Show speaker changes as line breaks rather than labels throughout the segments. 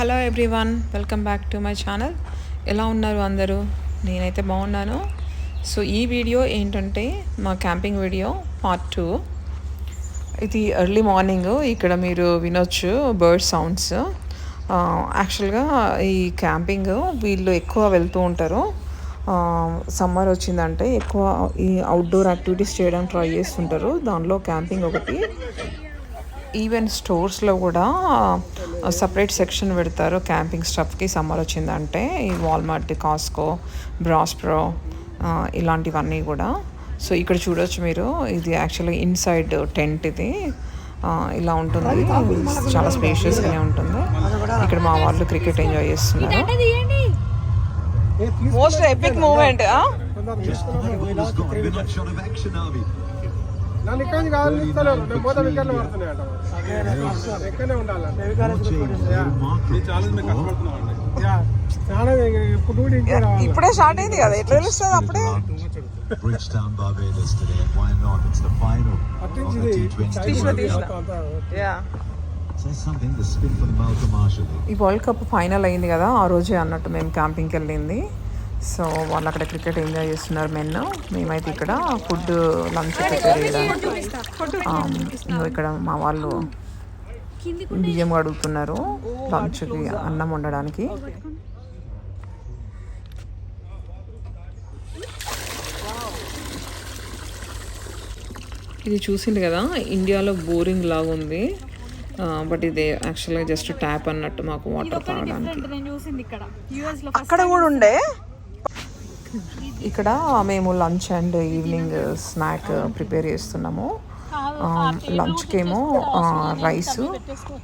Hello everyone welcome back to my channel ఎలా ఉన్నారు అందరూ? నేనైతే బాగున్నాను. సో ఈ వీడియో ఏంటంటే మా క్యాంపింగ్ వీడియో పార్ట్ టూ ఇది ఎర్లీ మార్నింగ్ ఇక్కడ మీరు వినొచ్చు బర్డ్ సౌండ్స్ యాక్చువల్గా ఈ క్యాంపింగ్ వీళ్ళు ఎక్కువ వెళ్తూ ఉంటారు. సమ్మర్ వచ్చిందంటే ఎక్కువ ఈ అవుట్డోర్ యాక్టివిటీస్ చేయడానికి ట్రై చేస్తుంటారు. దానిలో క్యాంపింగ్ ఒకటి. ఈవెన్ స్టోర్స్లో కూడా సపరేట్ సెక్షన్ పెడతారు క్యాంపింగ్ స్టఫ్కి సమ్మర్ వచ్చిందంటే ఈ వాల్మార్ట్ కాస్కో బ్రాస్ప్రో ఇలాంటివన్నీ కూడా. సో ఇక్కడ చూడొచ్చు మీరు. ఇది యాక్చువల్లీ ఇన్సైడ్ టెంట్ ఇది. ఇలా ఉంటుంది. చాలా స్పేషియస్గానే ఉంటుంది. ఇక్కడ మా వాళ్ళు క్రికెట్ ఎంజాయ్ చేస్తున్నారు. మోస్ట్ ఎపిక్ మూమెంట్
నన్ను ఇక్కడి నుంచి ఇస్తలేరు నేను పోతే వికెట్లు ఇక్కడనే ఉండాలంట ఇప్పుడు
స్టార్ట్ అయింది కదా ఎట్లా తెలుస్తుంది అప్పుడే
Bridgetown, Barbados today. Why not? It's the final of the T20
తీసిన,
World. Cup.
Yeah
Says something the spin for the Malcolm Marshall.
ఈ వరల్డ్ కప్ ఫైనల్ అయింది కదా ఆ రోజే అన్నట్టు మేము క్యాంపింగ్కి వెళ్ళింది సో వాళ్ళు అక్కడ క్రికెట్ ఎంజాయ్ చేస్తున్నారు మెన్. మేమైతే ఇక్కడ ఫుడ్ లంచ్ ప్రిపేర్ చేయడానికి. ఇక్కడ మా వాళ్ళు బియ్యం అడుగుతున్నారు లంచ్కి అన్నం వండడానికి. ఇది చూసింది కదా ఇండియాలో బోరింగ్ లాగా ఉంది. బట్ ఇది యాక్చువల్గా జస్ట్ ట్యాప్ అన్నట్టు మాకు వాటర్ తాగడానికి.
నేను చూసింది ఇక్కడ. యూఎస్లో
అక్కడ కూడా ఉండే? ఇక్కడ మేము lunch and evening snack prepare చేస్తున్నాము. లంచ్కి ఏమో రైస్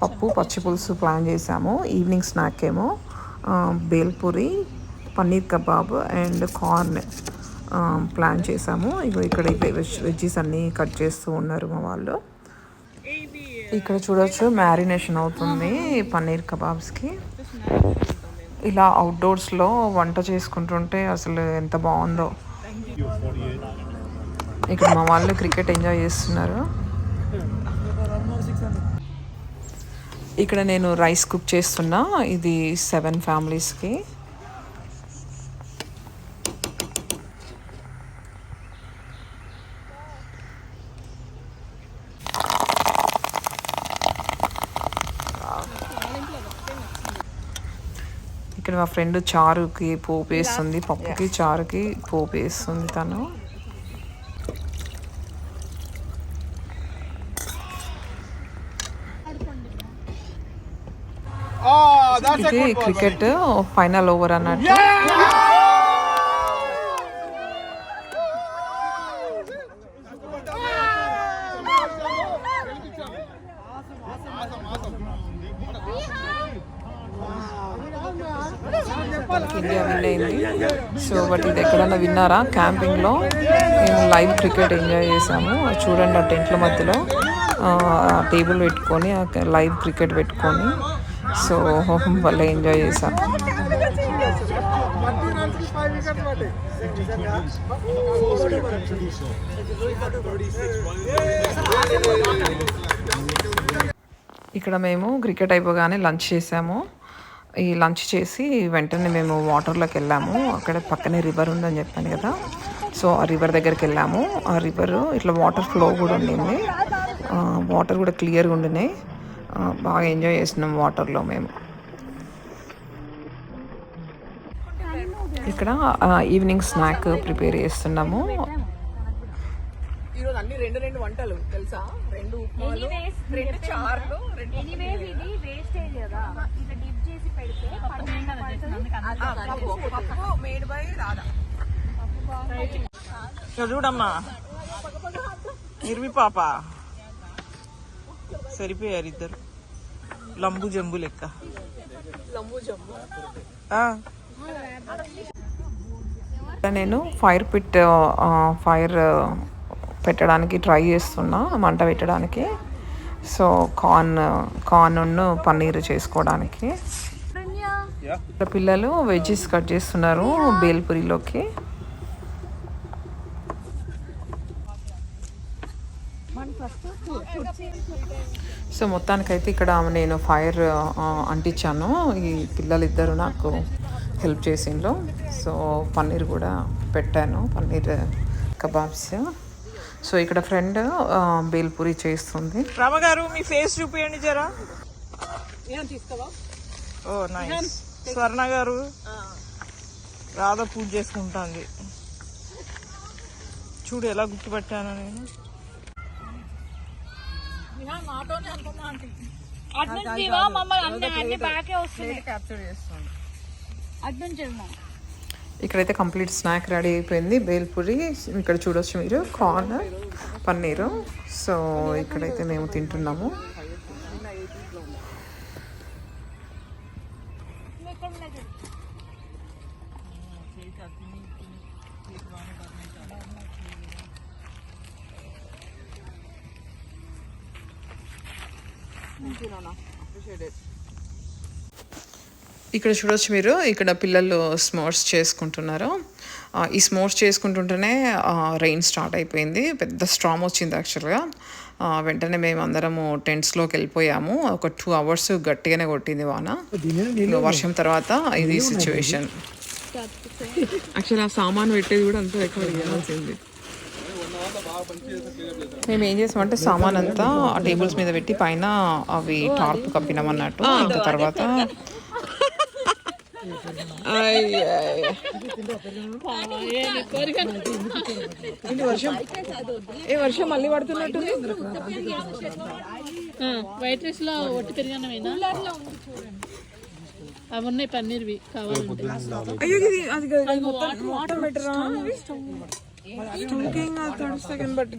పప్పు పచ్చి పులుసు ప్లాన్ చేసాము. ఈవినింగ్ స్నాక్ ఏమో bhelpuri paneer kebab and corn plan చేసాము. ఇగో ఇక్కడ వెజ్ వెజ్జీస్ అన్నీ కట్ చేస్తూ ఉన్నారు మా వాళ్ళు. ఇక్కడ చూడొచ్చు మ్యారినేషన్ అవుతుంది పన్నీర్ కబాబ్స్కి. ఇలా అవుట్డోర్స్లో వంట చేసుకుంటుంటే అసలు ఎంత బాగుందో. ఇక్కడ మా వాళ్ళు క్రికెట్ ఎంజాయ్ చేస్తున్నారు. ఇక్కడ నేను రైస్ కుక్ చేస్తున్నా. ఇది సెవెన్ ఫ్యామిలీస్కి ఇక్కడ మా ఫ్రెండ్ చారుకి పోపు వేస్తుంది పప్పుకి చారుకి పోపు వేస్తుంది తను ఇది క్రికెట్ ఫైనల్ ఓవర్ అన్నట్టు. ఇండియా విన్ అయింది. సో బట్ ఇది ఎక్కడన్నా విన్నారా? క్యాంపింగ్లో మేము లైవ్ క్రికెట్ ఎంజాయ్ చేసాము. చూడండి ఆ టెంట్ల మధ్యలో టేబుల్ పెట్టుకొని లైవ్ క్రికెట్ పెట్టుకొని. సో భలే ఎంజాయ్
చేశాను
ఇక్కడ మేము క్రికెట్ అయిపోగానే లంచ్ చేసాము. ఈ లంచ్ చేసి వెంటనే మేము వాటర్లోకి వెళ్ళాము. అక్కడ పక్కనే రివర్ ఉందని చెప్పాను కదా. సో ఆ రివర్ దగ్గరికి వెళ్ళాము. ఆ రివర్ ఇట్లా వాటర్ ఫ్లో కూడా ఉండింది. వాటర్ కూడా క్లియర్గా ఉండినాయి. బాగా ఎంజాయ్ చేసినాం వాటర్లో మేము. ఇక్కడ ఈవినింగ్ స్నాక్ ప్రిపేర్ చేస్తున్నాము. ఈరోజు అన్ని రెండు రెండు వంటలు తెలుసా? రెండు రెండు చార్లు రెండు
ఎనీవేస్ ఇది వేస్టేజ్ కదా. ఇట్లా డిప్ చేసి పెడితే
పప్పు మేడ్ బై రాధా. చూడమ్మా. ఇరిమి పాప సరిపోయారు ఇద్దరు. లంబు జంబు లెక్క. లంబు జంబు. నేను ఫైర్ పిట్ ఫైర్ పెట్టడానికి ట్రై చేస్తున్నా మంట పెట్టడానికి. సో కార్న్ కార్న్ పన్నీర్ చేసుకోవడానికి. పిల్లలు వెజ్జెస్ కట్ చేస్తున్నారు బేల్పూరిలోకి. సో మొత్తానికైతే ఇక్కడ నేను ఫైర్ అంటించాను. ఈ పిల్లలిద్దరు నాకు హెల్ప్ చేసిండ్రు. సో పన్నీర్ కూడా పెట్టాను. పన్నీర్ కబాబ్స్. సో ఇక్కడ ఫ్రెండ్ బేల్పూరి చేస్తుంది.
రామగారు మీ ఫేస్ చూపియండి జరా. Oh nice. స్వర్ణ గారు రాధ పూజ చేసుకుంటాంది. చూడు ఎలా గుర్తుపట్టాను నేను.
మమ్మల్ని అన్ని అన్ని అడ్నుంచి
ఇక్కడైతే కంప్లీట్ స్నాక్ రెడీ అయిపోయింది. బేల్పూరి ఇక్కడ చూడొచ్చు మీరు కార్న్ పన్నీరు. సో ఇక్కడైతే మేము తింటున్నాము. ఇక్కడ చూడొచ్చు మీరు. ఇక్కడ పిల్లలు స్మోర్స్ చేసుకుంటున్నారు. ఈ స్మోర్స్ చేసుకుంటుంటేనే రెయిన్ స్టార్ట్ అయిపోయింది. పెద్ద స్ట్రామ్ వచ్చింది యాక్చువల్గా వెంటనే మేము అందరము టెంట్స్లోకి వెళ్ళిపోయాము. ఒక టూ అవర్స్ గట్టిగానే కొట్టింది వాన. వర్షం తర్వాత ఇది సిచ్యువేషన్ యాక్చువల్ ఆ సామాన్ పెట్టేది కూడా అంతా ఎక్కువ మేము ఏం చేసామంటే సామాన్ అంతా ఆ టేబుల్స్ మీద పెట్టి పైన అవి టార్ప్ కప్పినాం అన్నట్టు. ఇంకా తర్వాత ఏ వర్షం మళ్ళీ పడుతున్నట్టు
వైట్ రైస్లో ఒట్టి పెరిగినవేనా అవి ఉన్నాయి పన్నీర్వి కావాలంటే
అయ్యో ఇది అది వాటర్ కానీ బట్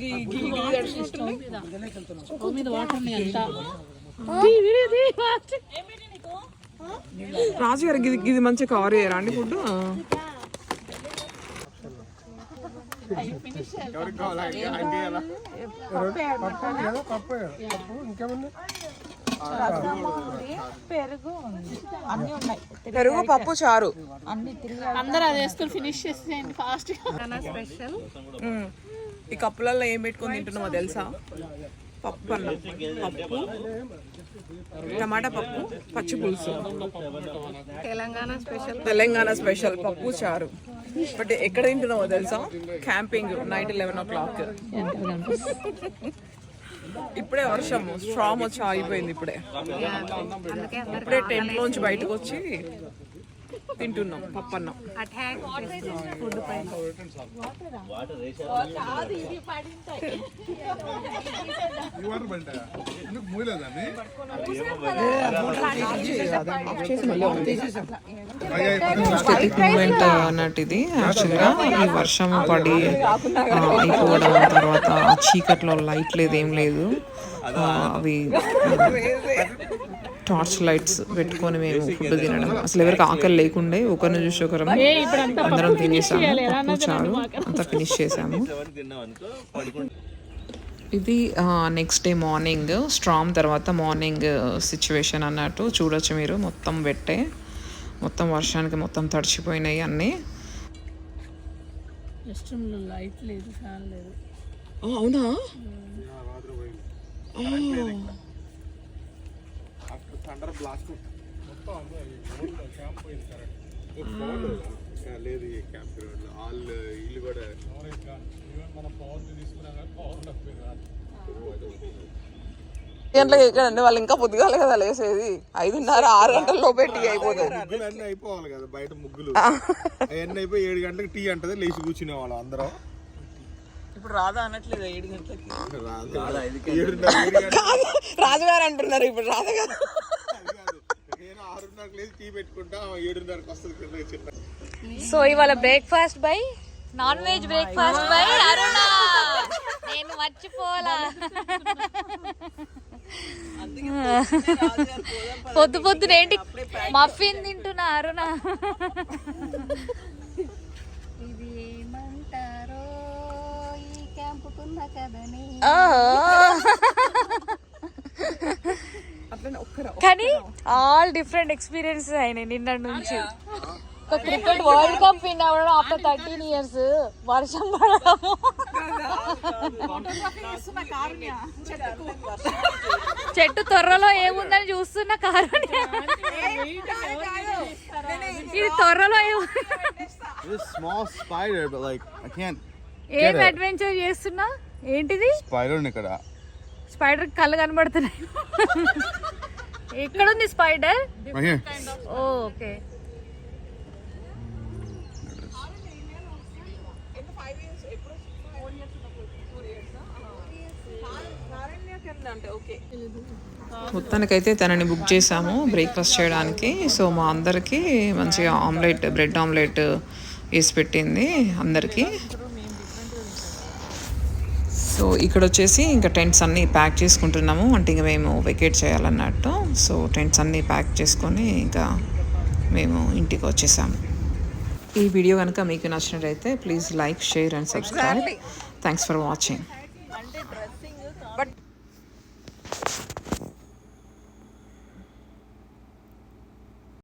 మీద వాటర్ ఉన్నాయి అంతా
రాజు గారికి ఇది ఇది మంచిగా కవర్ చేయరా అండి ఫుడ్? పెరుగు పప్పు చారు.
అందరూ అది వేసుకొని ఫినిష్ చేసేయండి ఫాస్ట్
మ్మ్. ఈ కప్పులలో ఏం పెట్టుకొని తింటున్నామో తెలుసా? పప్పు అన్నం. పప్పు. టమాటా పప్పు పచ్చి పులుసు. తెలంగాణ స్పెషల్. తెలంగాణ స్పెషల్ పప్పు చారు. బట్ ఎక్కడ తింటున్నామో తెలుసా? Camping night eleven o'clock. ఇప్పుడే వర్షం స్ట్రామ్ వచ్చి ఆగిపోయింది ఇప్పుడే. ఇప్పుడే టెంట్ లోంచి బయటకు వచ్చి తింటున్నాం పప్పు అన్నం మూమెంట్ అన్నట్టు ఇది యాక్చువల్గా ఈ వర్షం పడి అయిపోవడం తర్వాత ఆ చీకట్లో లైట్ లేదు ఏం లేదు. అవి టార్చ్ లైట్స్ పెట్టుకొని మేము ఫుడ్ తినడం. అసలు ఎవరికి ఆకలి లేకుండే ఒకరిని చూసి ఒకరం అందరం తినేసాము పప్పు చారు అంతా ఫినిష్ చేసాము. ఇది నెక్స్ట్ డే మార్నింగ్ స్ట్రామ్ తర్వాత మార్నింగ్ సిచ్యువేషన్ అన్నట్టు చూడొచ్చు మీరు. మొత్తం పెట్టే మొత్తం వర్షానికి మొత్తం తడిచిపోయినాయి అన్నీ.
లైట్ లేదు ఫ్యాన్ లేదు.
అవునా?
లేదు. ఈ క్యాంప్ ఆల్ ఇల్లు కూడా మన పవర్ తీసుకున్నా కానీ పవర్
గంటలకు ఎక్కడండి వాళ్ళు ఇంకా పొద్దుగాలే కదా లేసేది. ఐదున్నర ఆరు గంటల్లో పెట్టి అయిపోతుంది.
ముగ్గులు అన్నీ అయిపోవాలి కదా బయట ముగ్గులు. అవన్నీ అయిపోయి ఏడు గంటలకు టీ అంటది లేచి కూర్చునే వాళ్ళం అందరం.
ఇప్పుడు రాధా అనట్లేదు ఏడు గంటలకి?
రాజుగారు అంటున్నారు ఇప్పుడు
కాదు. నేను ఆరున్నరకు లేచి టీ పెట్టుకుంటా ఏడున్నరకు వస్తుంది
సో ఇవాళ breakfast by non veg breakfast by Aruna. నేను మర్చిపోలా. పొద్దు పొద్దున ఏంటి? మఫిన్ తింటున్నా అరుణ. ఇది ఏమంటారో? ఈ క్యాంపుకున్న కదని కానీ ఆల్ డిఫరెంట్ ఎక్స్పీరియన్సెస్ అయినాయి నిన్న నుంచి. ఒక క్రికెట్ వరల్డ్ కప్ విన్ అవ్వడం ఆఫ్టర్ థర్టీన్ ఇయర్స్ వర్షం పడడము. చెట్టు త్వరలో ఏముందని చూస్తున్న కారుణ్య. ఇది త్వరలో ఏం అడ్వెంచర్ చేస్తున్నా? ఏంటిది?
Spider ఇక్కడ.
స్పైడర్ కళ్ళు కనబడుతున్నాయి. ఎక్కడుంది స్పైడర్
Right here.
ఓకే.
మొత్తానికైతే తనని బుక్ చేసాము బ్రేక్ఫాస్ట్ చేయడానికి. సో మా అందరికీ మంచిగా ఆమ్లెట్ బ్రెడ్ ఆమ్లెట్ వేసి పెట్టింది అందరికీ. సో ఇక్కడ వచ్చేసి ఇంకా టెంట్స్ అన్నీ ప్యాక్ చేసుకుంటున్నాము. అంటే ఇంకా మేము వెకేట్ చేయాలన్నట్టు. సో టెంట్స్ అన్నీ ప్యాక్ చేసుకొని ఇంకా మేము ఇంటికి వచ్చేసాము. ఈ వీడియో కనుక మీకు నచ్చినట్టయితే please like share and subscribe. Thanks for watching